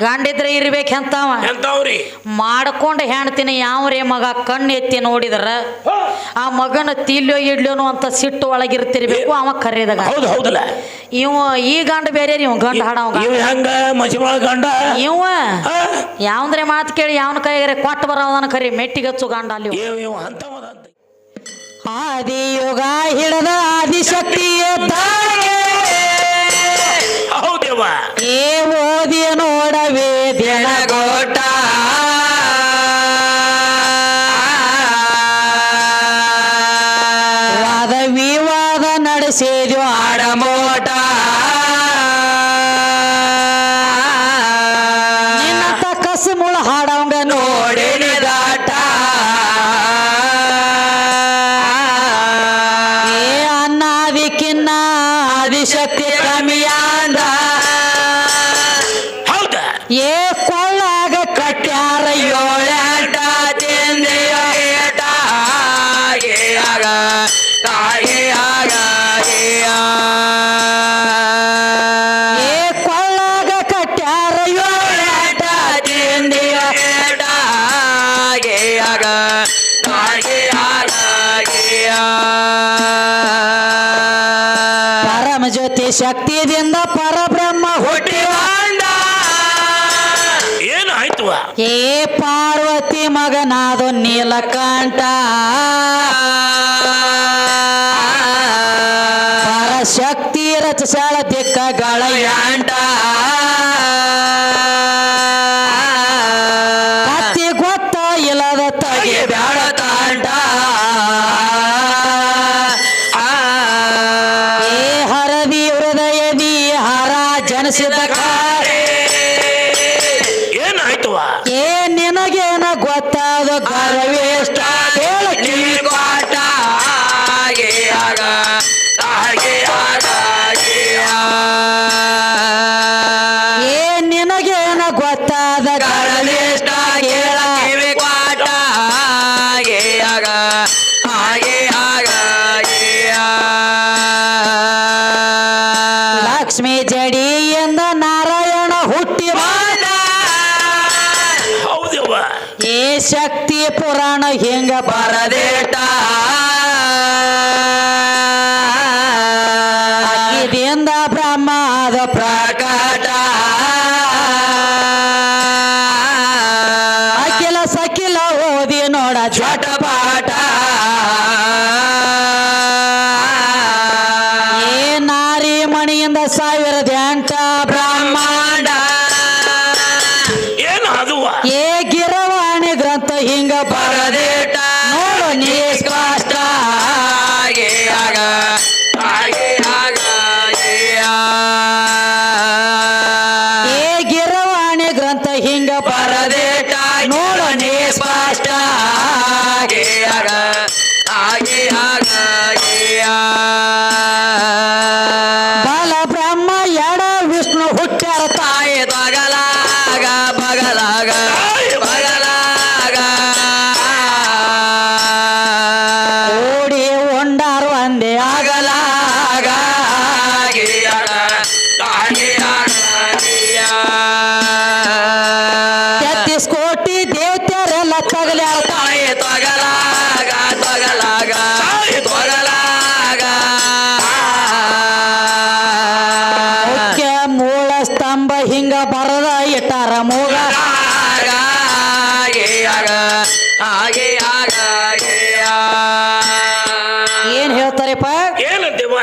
ಗಂಡಿದ್ರೆ ಇರ್ಬೇಕು ಎಂತವ? ಎಂತವ್ರಿ? ಮಾಡ್ಕೊಂಡು ಹೆಣ್ತೀನಿ ಯಾವ್ರೇ ಮಗ ಕಣ್ಣು ಎತ್ತಿ ನೋಡಿದ್ರ ಆ ಮಗನ ತಿಲ್ಯೋ ಇಡ್ಲೋನು ಅಂತ ಸಿಟ್ಟು ಒಳಗಿರ್ತಿರ್ಬೇಕು ಅವ ಕರೆದಾಗ ಹೌದು ಹೌದಲ್ಲ. ಇವ ಈ ಗಂಡ ಬೇರೆ ಇವ ಗಂಡ ಹಾಡವ ಇವ್ ಹೆಂಗ ಮಸಿಮಳ ಗಂಡ? ಇವ? ಯಾವಂದ್ರೆ ಮಾತು ಕೇಳಿ ಯಾವನ ಕೈಗಾರೆ ಕೊಟ್ಟು ಬರೋದನ್ನ ಕರಿ ಮೆಟ್ಟಿಗಚ್ಚು ಗಂಡ ಅಲ್ಲಿ ಆದಿ ಇವ್ ಇವ್ ಅಂತವದಂತ ಆದಿಯುಗ ಹಿಡದ ಆದಿಶಕ್ತಿ ಹೌದೇವ ಏ ಓದಿಯ ನೋಡವೇ ದಿನಗೋಟ. ಪರಶಕ್ತಿ ದಿಕ್ಕ ದಿಕ್ಕಗಳ ಯಾಂಟ ಕಾಟ ಸ್ತಂಭ ಹಿಂಗ ಬರದ ಇಟ್ಟಾರ ಮೂಗ? ಏನ್ ಹೇಳ್ತಾರೆಪ್ಪ? ಏನಂತೇವ?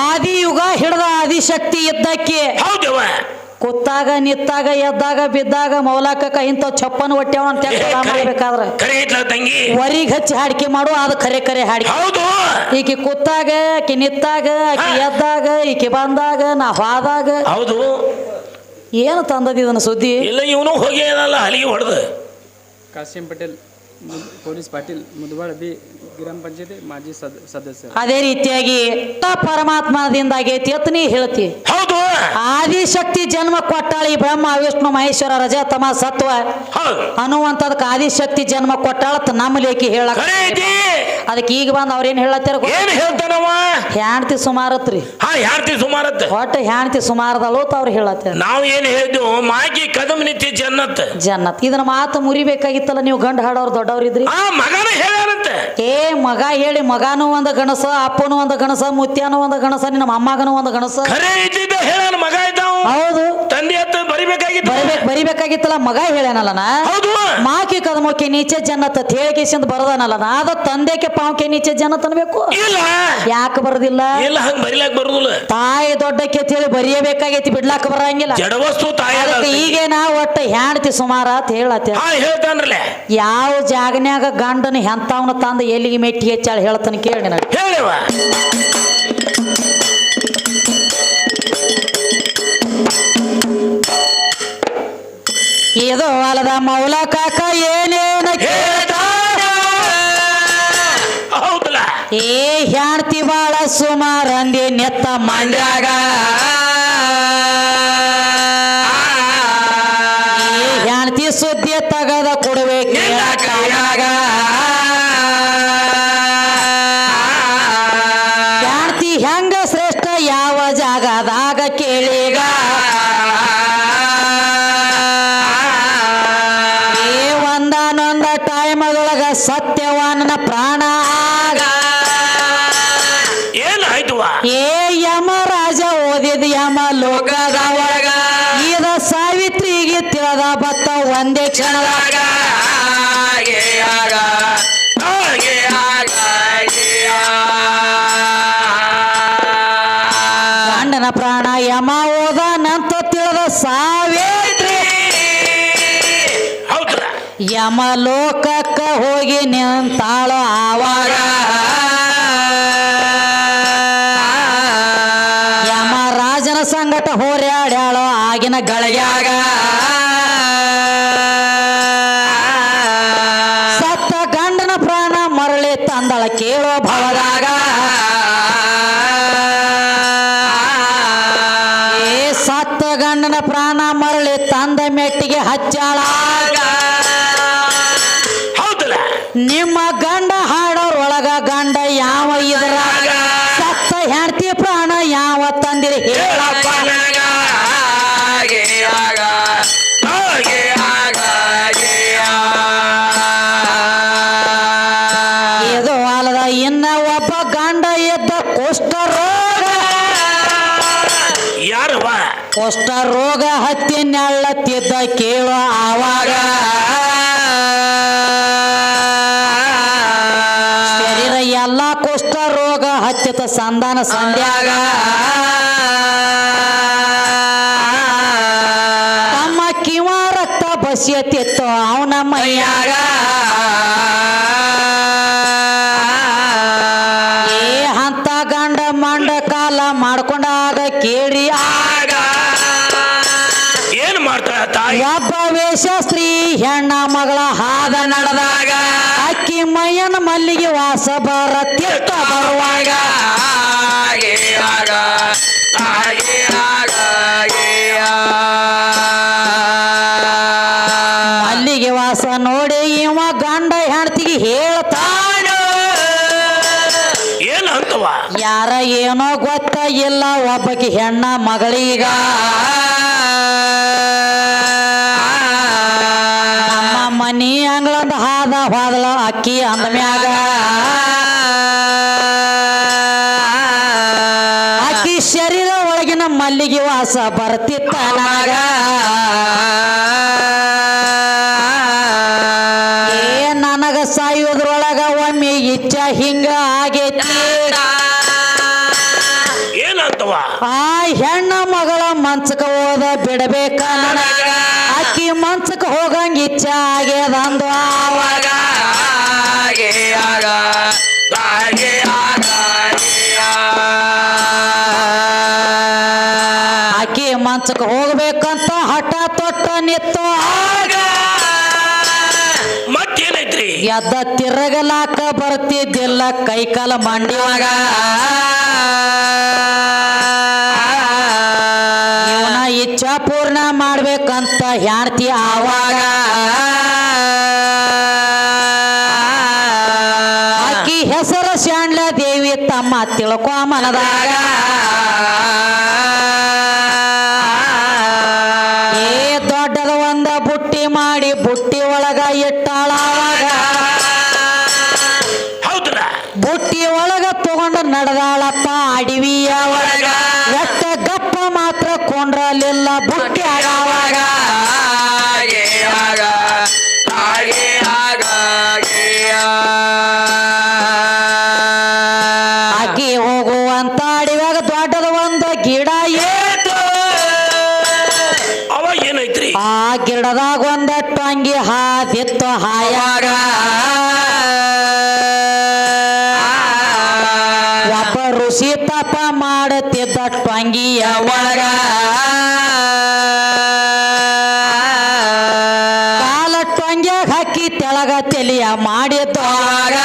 ಆದಿ ಯುಗ ಹಿಡ್ದ ಆದಿಶಕ್ತಿ ಇದ್ದಕ್ಕೆ ಹೌದೇವ ಕುತ್ತಾಗ ನಿತ್ತಾಗ ಎದ್ದಾಗ ಬಿದ್ದಾಗ ಮೌಲಾಕಕ್ಕ ಇಂಥವ್ ಚಪ್ಪನ್ ಹೊಟ್ಟೆವ ಅಂತ ಮಾಡ್ಬೇಕಾದ್ರೆ ಕರೆ ಹಚ್ಚಿ ಹಾಡಿಕೆ ಮಾಡು ಅದು ಕರೆ ಕರೆ ಹಾಡಿಕೆ. ಹೌದು. ಈಕೆ ಕುತ್ತಾಗ ಆಕೆ ನಿತ್ತಾಗ ಆಕೆ ಎದ್ದಾಗ ಈಕೆ ಬಂದಾಗ ನಾ ಹಾದಾಗ. ಹೌದು. ಏನು ತಂದದ ಇದನ್ನ ಸುದ್ದಿ? ಇಲ್ಲ ಇವನು ಹೋಗಿ ಏನಲ್ಲ ಅಲ್ಲಿಗೆ ಕಾಸಿಂ ಪಟೇಲ್. ಪೊಲೀಸ್ ಪಾಟೀಲ್ ಬಿ ಗ್ರಾಮ ಪಂಚಾಯತಿ ಮಾಜಿ ಸದಸ್ಯ ಅದೇ ರೀತಿಯಾಗಿ ತ ಪರಮಾತ್ಮದಿಂದ ಆಗೈತಿ ಅಂತ ನೀ ಹೇಳ್ತಿ. ಹೌದು. ಆದಿಶಕ್ತಿ ಜನ್ಮ ಕೊಟ್ಟಾಳಿ ಬ್ರಹ್ಮ ವಿಷ್ಣು ಮಹೇಶ್ವರ ರಜ ತಮ ಸತ್ವ ಅನ್ನುವಂಥದಕ್ಕೆ ಆದಿಶಕ್ತಿ ಜನ್ಮ ಕೊಟ್ಟಾಳ ನಮ್ಮ ಲೇಖಿ ಹೇಳಕ್ಕೆ ಅದಕ್ಕೆ ಈಗ ಬಂದ್ ಅವ್ರೇನ್ ಹೇಳತ್ತಾರ ಏನ್ ಹೇಳ್ತಾನವ? ಹ್ಯಾಣ್ತಿ ಸುಮಾರತ್ರಿ. ಹಾ ಯಾರ್ತಿ ಸುಮಾರತ್. ಒಟ್ಟು ಹ್ಯಾಣ್ತಿ ಸುಮಾರದಲ್ಲೋ ಅವ್ರು ಹೇಳತ್ತಾರ. ನಾವು ಏನ್ ಹೇಳಿದ್ವು ಮಾಗಿ ಕದಮ್ ನಿತ್ಯ ಜನ್ನತ್. ಜನ್ನತ್. ಇದನ್ನ ಮಾತು ಮುರಿಬೇಕಾಗಿತ್ತಲ್ಲ ನೀವು ಗಂಡ ಹಾಡೋರು ದೊಡ್ಡವ್ರಿದ್ರಿ? ಆ ಮಗನ ಹೇಳ್ಯಾರಂತೆ. ಏ ಮಗ ಹೇಳಿ ಮಗಾನು ಒಂದು ಗಣಸ ಅಪ್ಪನು ಒಂದು ಗಣಸ ಮುತ್ಯಾನು ಒಂದು ಗಣಸ ನಿನ್ನ ಮೊಮ್ಮಗನು ಒಂದು ಗಣಸ. ಖರೆ ಇದ್ದಿದ್ದ ಹೇಳಾನ ಮಗ ಇದ್ದಾವ. ಹೌದು ಬರಿಬೇಕಾಗಿತ್ತು. ಬರಿಬೇಕು ಬರಿಬೇಕಾಗಿತ್ತಲ್ಲ ಮಗ ಹೇಳ್ಯಾನಲ್ಲ ನಾ. ಹೌದು. ಮಾಕಿ ಕದಮಕ್ಕೆ ನೀಚೆ ಜನತ ಅಂತ ಬರದನಲ್ಲ ಅದ ತಂದೆಕ್ಕೆ ಪಾವಕ್ಕೆ ನೀಚೆ ಜನ ತನ್ಬೇಕು ಇಲ್ಲ. ಯಾಕೆ ಬರೋದಿಲ್ಲ? ಇಲ್ಲ ಹಂಗ ಬರಿಲಾಕ್ ಬರುದಿಲ್ಲ. ತಾಯಿ ದೊಡ್ಡಕ್ಕೆ ತಿಳಿ ಬರೆಯಬೇಕಾಗೈತಿ ಬಿಡ್ಲಾಕ ಬರಂಗಿಲ್ಲ. ಜಡವಸ್ತು ತಾಯಿ ಅದ. ಅದಕ್ಕೆ ಈಗೇನ ಒಟ್ಟ ಹೆಂಡತಿ ಸುಮಾರ ಅಂತ ಹೇಳತ್ತೆ. ಹಾ ಹೇಳ್ತಾನ್ರಲ್ಲ. ಯಾವ ಜಾಗನ್ಯಾಗ ಗಂಡನ ಹೆಂತವನ ತಂದ ಎಲ್ಲಿಗೆ ಮೆಟ್ಟಿ ಹೆಚ್ಚಾಳ ಹೇಳ್ತಾನೆ ಕೇಳಿ ನನಗೆ. ಹೇಳಿವ ಮೌಲ ಕಾಕ ಏನೇನ ಏ ಹ್ಯಾಣ್ತಿ ಬಾಳ ಸುಮಾರ ಅಂದಿ ನೆತ್ತ ಮಂಡ್ಯಾಗ. ಸತ್ಯವಾನನ ಪ್ರಾಣ. ಆಗ ಏನಾಯ್ತು ಏ ಯಮರಾಜ ಓದಿದ ಯಮ ಲೋಕದ ಒಳಗ. ಇದ ಸಾವಿತ್ರಿಗೆ ತಿಳದ ಬತ್ತ ಒಂದೇ ಕ್ಷಣದಾಗ. ಯಮ ಲೋಕಕ್ಕ ಹೋಗಿ ನಿಂತಾಳ ಆವಾಗ. ಯಮರಾಜನ ಸಂಗಟ ಹೋರ್ಯಾಡ್ಯಾಳೋ ಆಗಿನ ಗಳಿಗ್ಯಾಗ ತಂದಿರಿ ಹೇಳಪ್ಪ ಇದು ಅಲ್ಲದ ಇನ್ನ ಒಬ್ಬ ಗಂಡ ಎದ್ದ ಕುಷ್ಠ ರೋಗ ಯಾರವ ಕುಷ್ಠ ರೋಗ ಹತ್ತಿ ನೆಳ್ಳತ್ತಿದ್ದ ಕೇಳೋ ಆವಾಗ. ಶರೀರ ಎಲ್ಲ ಕುಷ್ಠ ರೋಗ ಹತ್ತಿತ ಸಂಧಾನ ಸಂಧ್ಯಾಗ. ಯಾರ ಏನೋ ಗೊತ್ತ ಇಲ್ಲ, ಒಬ್ಬಕಿ ಹೆಣ್ಣ ಮಗಳೀಗ. ನಮ್ಮ ಮನಿ ಅಂಗಳಂದ ಹಾದ, ಹೋದಲ ಅಕ್ಕಿ ಅಂದ ಮ್ಯಾಗ. ಅಕ್ಕಿ ಶರೀರ ಒಳಗಿನ ಮಲ್ಲಿಗೆ ವಾಸ ಬರ್ತಿತ್ತ. ಸಾಯೋದ್ರೊಳಗ ಒಮ್ಮೆ ಇಚ್ಛ ಹಿಂಗ ಆಗೈತಿ. ಏನಂತವ? ಆ ಹೆಣ್ಣ ಮಗಳ ಮಂಚಕ ಹೋದ ಬಿಡಬೇಕ ನನಗ. ಅಕ್ಕಿ ಮಂಚಕ ಹೋಗಂಗ ಇಚ್ಛ ಆಗ್ಯದ ಅಂದು ಆವಾಗ ಅಕ್ಕಿ ಮಂಚಕ ಹೋಗ್ಬೇಕಂತ ಎದ್ದ ತಿರಗಲಾಕ ಬರ್ತಿದ್ದಿಲ್ಲ ಕೈಕಾಲ ಮಂಡಿ ಇವನ ಇಚ್ಛಾ ಪೂರ್ಣ ಮಾಡ್ಬೇಕಂತ ಹೆಂಡ್ತಿ ಆವಾಗ ಕೊಂಡ್ರಲಿಲ್ಲ ಬುಟ್ಟಿ ಅವಾಗ ಅಗ್ಗಿ ಹೋಗುವಂತ ದೊಡ್ಡದ ಒಂದು ಗಿಡ ಏತು ಅವ ಏನೈತ್ರಿ? ಆ ಗಿಡದಾಗ ಒಂದ ಅಂಗಿ ಹಾದಿತ್ತು ಹಾಯಾಗ. ಒಬ್ಬ ಋಷಿ ತಪ ಮಾಡುತ್ತಿದ್ದ ಅಂಗಿಯ ಅಂಗ್ಯಾಗ ಹಾಕಿ ತೆಳಗ ತೆಲಿಯ ಮಾಡಿ ಅವಾಗ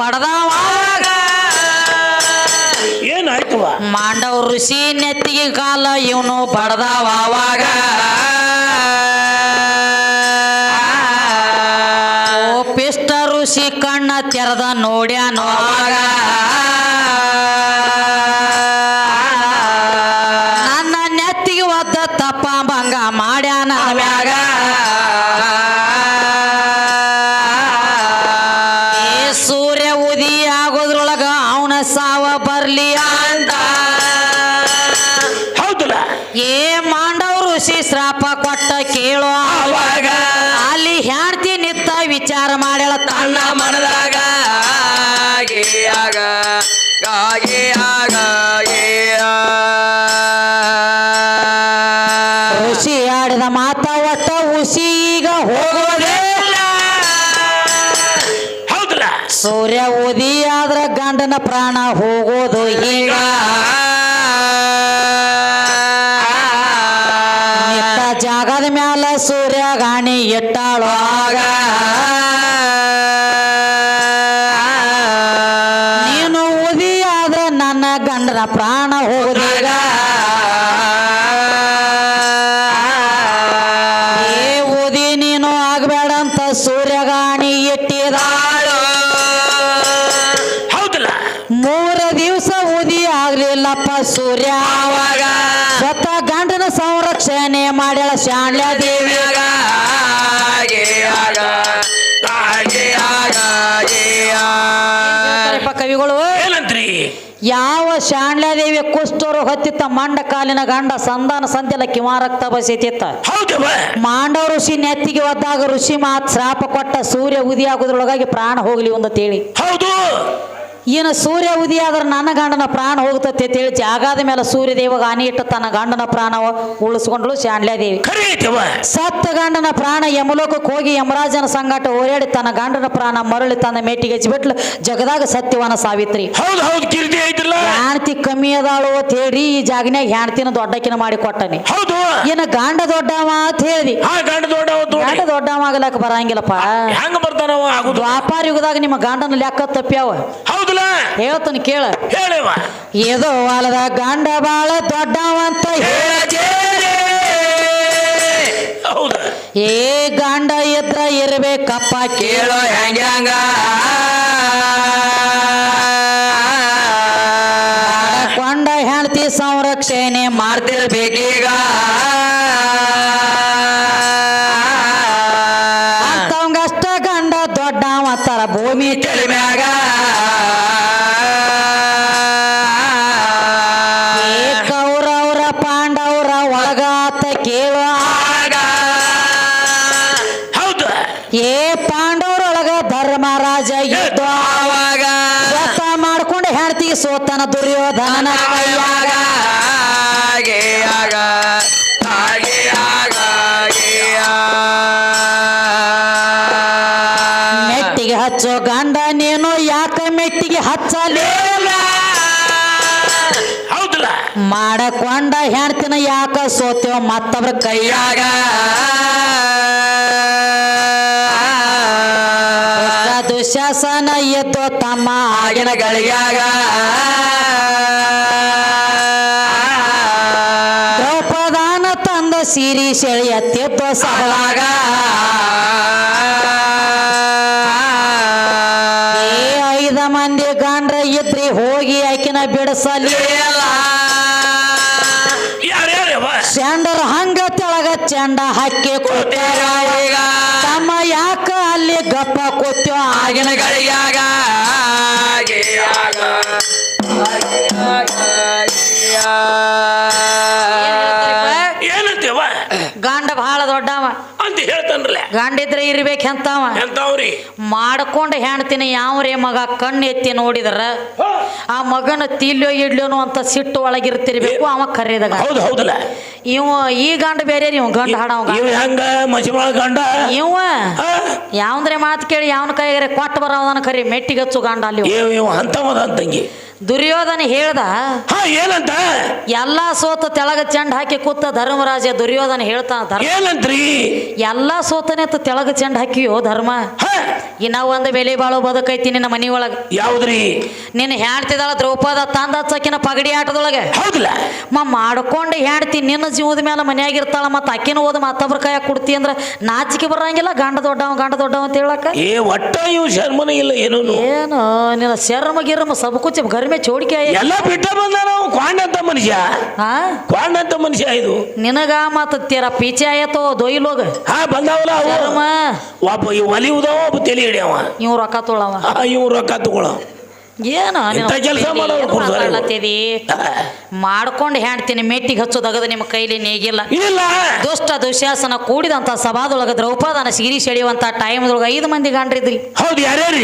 ಬಡದವ ಏನಾಯ್ತವ? ಮಾಂಡವ ಋಷಿ ನೆತ್ತಿಗೆ ಕಾಲ ಇವನು ಪಡೆದವಾಗ ಪಿಷ್ಟ ಋಷಿ ಕಣ್ಣ ತೆರೆದ ನೋಡ್ಯಾನು ಸೂರ್ಯ ಓದಿ ಆದ್ರ ಗಂಡನ ಪ್ರಾಣ ಹೋಗೋದು ಈಗ ಜಾಗದ ಮ್ಯಾಲ ಸೂರ್ಯ ಗಾಣಿ ಎಟ್ಟಾಳು ಆಗ. ಯಾವ ಶಾಂಡ್ಲಾದೇವಿ ಕುಷ್ಠರು ಹೊತ್ತಿತ್ತ ಮಂಡ ಕಾಲಿನ ಗಂಡ ಸಂಧಾನ ಸಂತೆಲ ಕಿಮಾರಕ್ತ ಬಸಿತಿತ್ತ ಮಾಂಡವ ಋಷಿ ನೆತ್ತಿಗೆ ಒದ್ದಾಗ ಋಷಿ ಮಾತ್ ಶ್ರಾಪ ಕೊಟ್ಟ ಸೂರ್ಯ ಉದಿ ಆಗೋದ್ರೊಳಗಾಗಿ ಪ್ರಾಣ ಹೋಗ್ಲಿ ಒಂದು ತೇಳಿ. ಹೌದು. ಇನ್ನು ಸೂರ್ಯ ಉದಿ ಆದ್ರೆ ನನ್ನ ಗಂಡನ ಪ್ರಾಣ ಹೋಗ್ತೈತಿ ಅಂತ ಹೇಳಿ ಜಾಗದ ಮೇಲೆ ಸೂರ್ಯ ದೇವಗ ಇಟ್ಟ ಇಟ್ಟು ತನ್ನ ಗಂಡನ ಪ್ರಾಣ ಉಳಿಸ್ಕೊಂಡ್ಳು ಶಾಂಡ್ಲಾದೇವಿ. ಸತ್ತ ಗಂಡನ ಪ್ರಾಣ ಯಮಲೋಕಕ್ಕೆ ಹೋಗಿ ಯಮರಾಜನ ಸಂಗಾಟ ಓಡಾಡಿ ತನ್ನ ಗಂಡನ ಪ್ರಾಣ ಮರಳಿ ತನ್ನ ಮೇಟಿಗೆ ಹಚ್ಚಿಬಿಟ್ಲು ಜಗದಾಗ ಸತ್ಯವನ ಸಾವಿತ್ರಿ. ಹೆಣ್ತಿ ಕಮ್ಮಿ ಅದಾಳು ಅಂತ ಹೇಳಿ ಈ ಜಾಗನ್ಯಾಗ ಹೆಣ್ತಿನ ದೊಡ್ಡಕಿನ ಮಾಡಿ ಕೊಟ್ಟನಿ. ಹೌದು ಗಾಂಡ ಗಂಡ ದೊಡ್ಡವ ಅಂತ ಹೇಳಿ. ಗಾಂಡ ಗಂಡ ದೊಡ್ಡ ಗಂಡ ದೊಡ್ಡವ ಆಗ್ಲಕ್ಕ ಬರಂಗಿಲ್ಲಪ್ಪ. ವ್ಯಾಪಾರ ದ್ವಾಪಾರ ಯುಗದಾಗ ನಿಮ್ಮ ಗಂಡನ ಲೆಕ್ಕ ತಪ್ಪ್ಯಾವ. ಹೌದಲ್ಲ ಹೇಳ್ತಾನೆ ಕೇಳ. ಹೇಳವ ಏದೋ ವಾಲದ ಗಂಡ ಬಾಳ ದೊಡ್ಡವಂತ. ಹೌದ? ಏ ಗಂಡ ಇದ್ರ ಇರ್ಬೇಕಪ್ಪ ಕೇಳೋ ಹೆಂಗ್ಯಾಂಗ ಕೊಂಡ ಹೆಂಡತಿ ಸಂರಕ್ಷಣೆ ಮಾಡ್ತಿರ್ಬೇಕೀಗ. ಹೌದಲ್ಲ? ಮಾಡಕೊಂಡ ಹೆಣ್ತಿನ ಯಾಕ ಸೋತೇವ ಮತ್ತವ್ರ ಕೈಯಾಗ? ದುಶಾಸನ ಎತ್ತೋ ತಮ್ಮ ಆಗಿನ ಗಳಿಗಾಗ? ದ್ರೌಪದಾನ ತಂದ ಸಿರಿ ಸೆಳೆಯತ್ತೆತ್ತೋ ಸಹಾಗ ಹೋಗಿ ಆಕಿನ ಬಿಡಿಸಲಿ ಯಾರ್ಯಾರವ ಚಂಡರ ಹಂಗ ತೆಳಗ ಚಂಡ ಹಾಕಿ ಕೊಟ್ಟಾರ ತಮ್ಮ ಯಾಕ ಅಲ್ಲಿ ಗಪ್ಪ ಕೂತ್ಯೋ ಆಗಿನ ಆಗಿನ ಗಂಡಿದ್ರೆ ಇರ್ಬೇಕಂತವ ಎಂತವ್ರಿ? ಮಾಡ್ಕೊಂಡು ಹೆಣ್ತೀನಿ ಯಾವ್ರೇ ಮಗ ಕಣ್ಣು ಎತ್ತಿ ನೋಡಿದ್ರ ಆ ಮಗನ ತಿಲ್ಯೋ ಇಡ್ಲೋನು ಅಂತ ಸಿಟ್ಟು ಒಳಗಿರ್ತಿರ್ಬೇಕು ಅವ ಕರೆದಾಗ ಹೌದು ಹೌದಲ್ಲ? ಇವ ಈ ಗಂಡ ಬೇರೆ ಇವ್ ಗಂಡ ಹಾಡವ ಇವ್ ಹೆಂಗ? ಗಂಡ? ಇವ? ಯಾವಂದ್ರೆ ಮಾತು ಕೇಳಿ ಯಾವನ ಕೈಗಾರೆ ಕೊಟ್ಟು ಬರೋದನ್ನ ಕರಿ ಮೆಟ್ಟಿಗೆ ಹಚ್ಚು ಗಂಡ ಅಲ್ಲಿ ಇವ. ಇವ್ ಇವ್ ಅಂತವದ ತಂಗಿ. ದುರ್ಯೋಧನ ಹೇಳ್ದ ಏನಂತ? ಎಲ್ಲಾ ಸೋತ ತೆಳಗ ಚೆಂಡ ಹಾಕಿ ಕೂತ ಧರ್ಮರಾಜ ದುರ್ಯೋಧನ ಹೇಳ್ತಾನ ಧರ್ಮ. ಏನಂತ್ರಿ? ಎಲ್ಲಾ ಸೋತನೆ ತೆಳಗ ಚೆಂಡ್ ಹಾಕಿಯೋ ಧರ್ಮ? ಇನ್ನ ಒಂದು ಬೆಲೆ ಬಾಳೋ ಬದುಕೈತಿ ನಿನ್ನ ಮನಿಯೊಳಗ. ಯಾವ್ದ್ರಿ? ನಿನ್ನ ಹೆಣ್ತಿದಾಳ ದ್ರೌಪದ ತಂದ ಹಚ್ಚಕಿನ ಪಗಡಿ ಆಟದೊಳಗ. ಹೌದಿಲ್ಲ ಮ ಮಾಡ್ಕೊಂಡು ಹೇಳ್ತಿ ನಿನ್ನ ಜೀವದ ಮೇಲೆ ಮನ್ಯಾಗ ಮತ್ತ ಮತ್ತು ಅಕ್ಕಿನ ಓದ ಮತ್ತೊಬ್ರ ಕೈ ಕೊಡ್ತಿ ಅಂದ್ರ ನಾಚಿಕೆ ಬರಂಗಿಲ್ಲ ಗಂಡ ದೊಡ್ಡವ ಗಂಡ ದೊಡ್ಡವ ಅಂತ ಹೇಳಕ್ಕ ಏ ಒಟ್ಟ ಇವು ಶರ್ಮನ ಇಲ್ಲ ಏನೂ ಏನು ನಿನ್ನ ಶರ್ಮ ಗಿರ್ಮ ಸಬಕುಚ್ಚಿ ಗರ್ಮೆ ಚೋಡಿಕೆ ಆಯ್ತು ಎಲ್ಲ ಬಿಟ್ಟ ಬಂದ ನಾವು ಕ್ವಾಂಡಂತ ಮನುಷ್ಯ. ಹಾ? ಕ್ವಾಂಡಂತ ಮನುಷ್ಯ ಇದು. ನಿನಗ ಮಾತತ್ತೀರ ತೀರ ಪೀಚೆ ಆಯತೋ ದೊಯ್ಲೋಗ ಹಾ ಬಂದಾವಲ್ಲ ಅವು. ಒಬ್ಬ ಒಲಿ ಉದವ ಒಬ್ಬ ತಲೆ ಹಿಡಿಯವ. ಇವ್ ರೊಕ್ಕ ತೊಗೊಳವ ಇವ್ ರೊಕ್ಕ ತಗೊಳ ಏನು ಕೆಲ್ಸ ಇವ್ರು. ಮಾಡ್ಕೊಂಡು ಹೆಣ್ತೀನಿ ಮೆಟ್ಟಿಗೆ ಹಚ್ಚೋದಾಗದ ನಿಮ್ಮ ಕೈಲಿ ನೇಗಿಲ್ಲ. ಇಲ್ಲ. ದುಷ್ಟ ದುಶ್ಯಾಸನ ಕೂಡಿದಂತ ಸಭಾದೊಳಗ ದ್ರೌಪದನ ಸಿರಿ ಸೆಳೆಯುವಂತ ಟೈಮ್ದೊಳಗ ಐದು ಮಂದಿ ಗಂಡ್ರಿದ್ರಿ.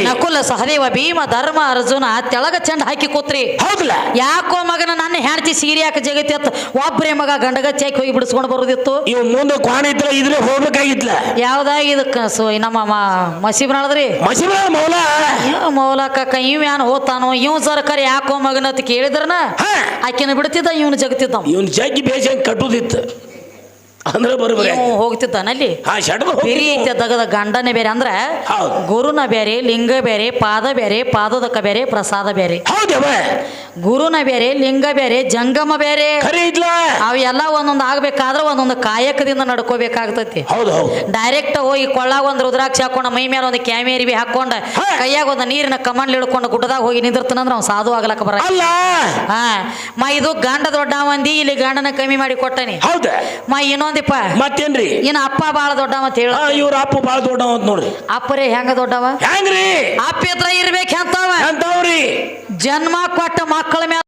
ನಕುಲ ಸಹದೇವ ಭೀಮ ಧರ್ಮ ಅರ್ಜುನ ತೆಳಗ ಚೆಂಡ ಹಾಕಿ ಕೂತ್ರಿ. ಹೌದಲ್ಲ ಯಾಕೋ ಮಗನ ನನ್ನ ಹೆಂಡತಿ ಸೀರೆ ಯಾಕೆ ಜಗತಿ ಅತ್ತ ಒಬ್ರೇ ಮಗ ಗಂಡಗಚ್ಚಿ ಹಾಕಿ ಹೋಗಿ ಬಿಡಿಸ್ಕೊಂಡು ಬರೋದಿತ್ತು. ಇವ್ ಮುಂದೆ ಕ್ವಾಣ ಇದ್ರ ಇದ್ರೆ ಹೋಗ್ಬೇಕಾಗಿತ್ಲ. ಇದಕ್ಕ ಸೊ ನಮ್ಮ ಮಸೀಬ್ನಾಳದ್ರಿ? ಮಸಿಬಳ ಮೌಲ. ಮೌಲಕ ಇವ್ ಯಾನ್ ಹೋತಾನೋ ಇವ್ ಸರ್ಕಾರ ಯಾಕೋ ಮಗನ ಅಂತ ಕೇಳಿದ್ರನ ಆಕೆನ ಬಿಡ್ತಿದ್ದ ಇವನು ಜಗತಿದ್ದ ಇವನ್ ಜಗ್ಗಿ ಬೇಜ ಕಟ್ಟುದಿತ್ತು. ಅಂದ್ರೆ ಬರೋಬರಿ ಹೋಗ್ತಿದ್ದಾನಲ್ಲಿ ಬಿರಿ ಐತೆ ತಗದ ಗಂಡನೇ ಬೇರೆ. ಅಂದ್ರೆ. ಗುರುನ ಬೇರೆ ಲಿಂಗ ಬೇರೆ ಪಾದ ಬೇರೆ ಪಾದದಕ್ಕ ಬೇರೆ ಪ್ರಸಾದ ಬೇರೆ. ಹೌದವ ಗುರುನ ಬೇರೆ ಲಿಂಗ ಬೇರೆ ಜಂಗಮ ಬೇರೆ. ಅವೆಲ್ಲ ಒಂದೊಂದು ಆಗ್ಬೇಕಾದ್ರೆ ಒಂದೊಂದು ಕಾಯಕದಿಂದ ನಡ್ಕೋಬೇಕಾಗ್ತತಿ. ಡೈರೆಕ್ಟ್ ಹೋಗಿ ಕೊಳ್ಳಾಗ ಒಂದು ರುದ್ರಾಕ್ಷಿ ಹಾಕೊಂಡು ಮೈ ಮೇಲೆ ಒಂದು ಕ್ಯಾಮೇರಿ ಬಿ ಹಾಕೊಂಡ. ಕೈಯಾಗ ಒಂದು ನೀರಿನ ಕಮಂಡ್ ಹಿಡ್ಕೊಂಡು ಗುಡ್ಡದಾಗ ಹೋಗಿ ನಿಂದಿರ್ತಾನಂದ್ರೆ ಅವ್ನು ಸಾಧು ಆಗ್ಲಕ್ಕ ಬರ. ಅಲ್ಲ? ಹಾ. ಮ ಇದು ಗಂಡ ದೊಡ್ಡ ಮಂದಿ ಇಲ್ಲಿ ಗಂಡನ ಕಮ್ಮಿ ಮಾಡಿ ಕೊಟ್ಟನಿ. ಹೌದು? ಮ ಇನ್ನೊಂದಿಪ್ಪ. ಮತ್ತೇನ್ರಿ? ಇನ್ನು ಅಪ್ಪ ಬಾಳ ದೊಡ್ಡವ ಅಂತ ಹೇಳ. ಇವ್ರ ಅಪ್ಪ ಬಾಳ ದೊಡ್ಡವ ಅಂತ ನೋಡ್ರಿ. ಅಪ್ಪರೇ ಹೆಂಗ ದೊಡ್ಡವ? ಹೆಂಗ್ರಿ? ಅಪ್ಪ ಹತ್ರ ಇರ್ಬೇಕು ಅಂತವ ಅಂತವ್ರಿ ಜನ್ಮ ಕೊಟ್ಟ ಮಕ್ಕಳ ಮೇಲೆ